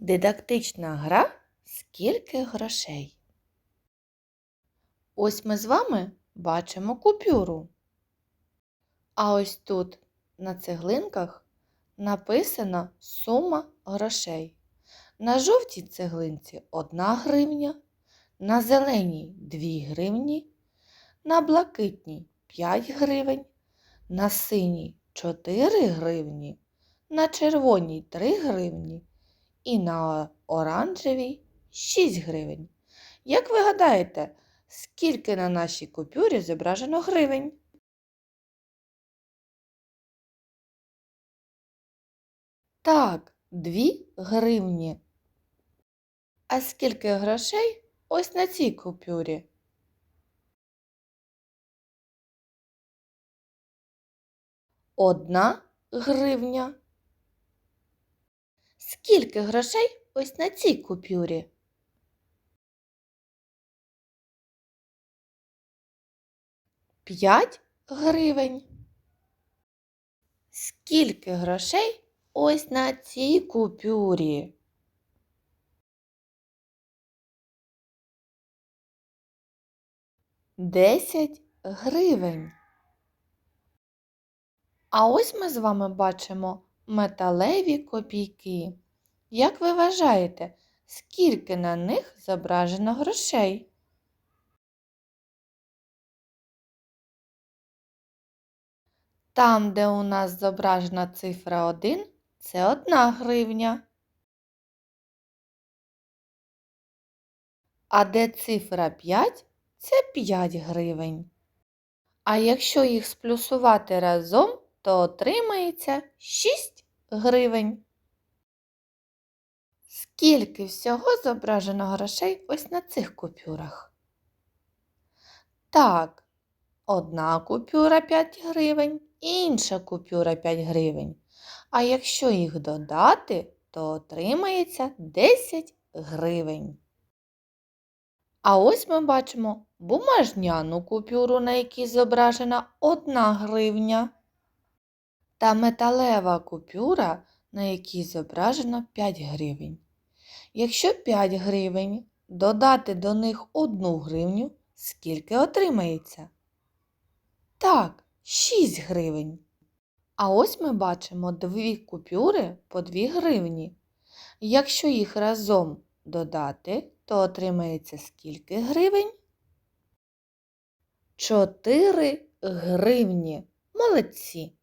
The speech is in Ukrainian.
Дидактична гра Скільки грошей. Ось ми з вами бачимо купюру. А ось тут на цеглинках написана сума грошей. На жовтій цеглинці 1 гривня, на зеленій 2 гривні, на блакитній 5 гривень, на синій 4 гривні, на червоній 3 гривні і на оранжевій 6 гривень. Як ви гадаєте, скільки на нашій купюрі зображено гривень? Так, 2 гривні. А скільки грошей ось на цій купюрі? Одна гривня. Скільки грошей ось на цій купюрі? П'ять гривень. Скільки грошей ось на цій купюрі? Десять гривень. А ось ми з вами бачимо металеві копійки. Як ви вважаєте, скільки на них зображено грошей? Там, де у нас зображена цифра 1, це 1 гривня. А де цифра 5, це 5 гривень. А якщо їх сплюсувати разом, то отримається 6 гривень. Скільки всього зображено грошей ось на цих купюрах? Так, одна купюра 5 гривень, інша купюра 5 гривень. А якщо їх додати, то отримається 10 гривень. А ось ми бачимо бумажняну купюру, на якій зображена 1 гривня, та металева купюра, на якій зображено 5 гривень. Якщо 5 гривень додати до них 1 гривню, скільки отримається? Так, 6 гривень. А ось ми бачимо дві купюри по 2 гривні. Якщо їх разом додати, то отримається скільки гривень? 4 гривні. Молодці!